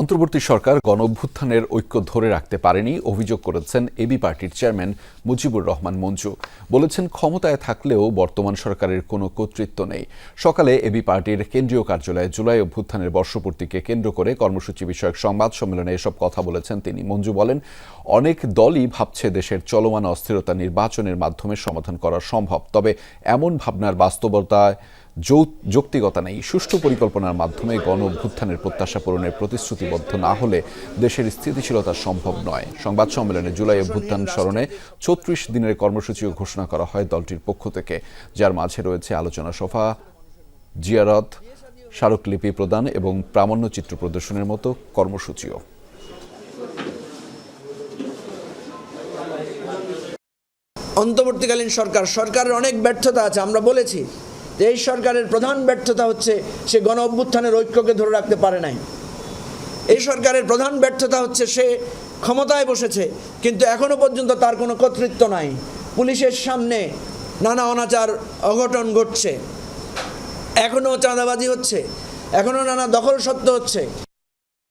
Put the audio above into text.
অন্তর্বর্তী সরকার গণ অভ্যুত্থানের ঐক্য ধরে রাখতে পারেনি, অভিযোগ করেছেন এবি পার্টির চেয়ারম্যান মুজিবুর রহমান মঞ্জু। বলেছেন ক্ষমতায় থাকলেও বর্তমান সরকারের কোনো কর্তৃত্ব নেই। সকালে এবি পার্টির কেন্দ্রীয় কার্যালয়ে জুলাই অভ্যুত্থানের বর্ষপূর্তিকে কেন্দ্র করে কর্মসূচি বিষয়ক সংবাদ সম্মেলনে এসব কথা বলেছেন তিনি। মঞ্জু বলেন, অনেক দলই ভাবছে দেশের চলমান অস্থিরতা নির্বাচনের মাধ্যমে সমাধান করা সম্ভব, তবে এমন ভাবনার বাস্তবতায় যৌক্তিকতা নেই। সুষ্ঠু পরিকল্পনার মাধ্যমে গণ অভ্যুত্থানের প্রত্যাশা পূরণের প্রতিশ্রুতিবদ্ধ না হলে দেশের স্থিতিশীলতা সম্ভব নয়। সংবাদ সম্মেলনে জুলাই অভ্যুত্থান স্মরণে ছত্রিশ দিনের কর্মসূচিও ঘোষণা করা হয় দলটির পক্ষ থেকে। যার মাঝে রয়েছে আলোচনা সভা, জিয়ারত, স্মারকলিপি প্রদান এবং প্রামাণ্য চিত্র প্রদর্শনের মতো কর্মসূচিও। অন্তর্বর্তীকালীন সরকার, সরকারের অনেক ব্যর্থতা আছে, আমরা বলেছি। যে এই সরকারের প্রধান ব্যর্থতা হচ্ছে সে গণ অভ্যুত্থানের ঐক্যকে ধরে রাখতে পারে নাই। এই সরকারের প্রধান ব্যর্থতা হচ্ছে সে ক্ষমতায় বসেছে, কিন্তু এখনও পর্যন্ত তার কোনো কর্তৃত্ব নাই। পুলিশের সামনে নানা অনাচার, অঘটন ঘটছে। এখনও চাঁদাবাজি হচ্ছে এখনও নানা দখল সত্য হচ্ছে।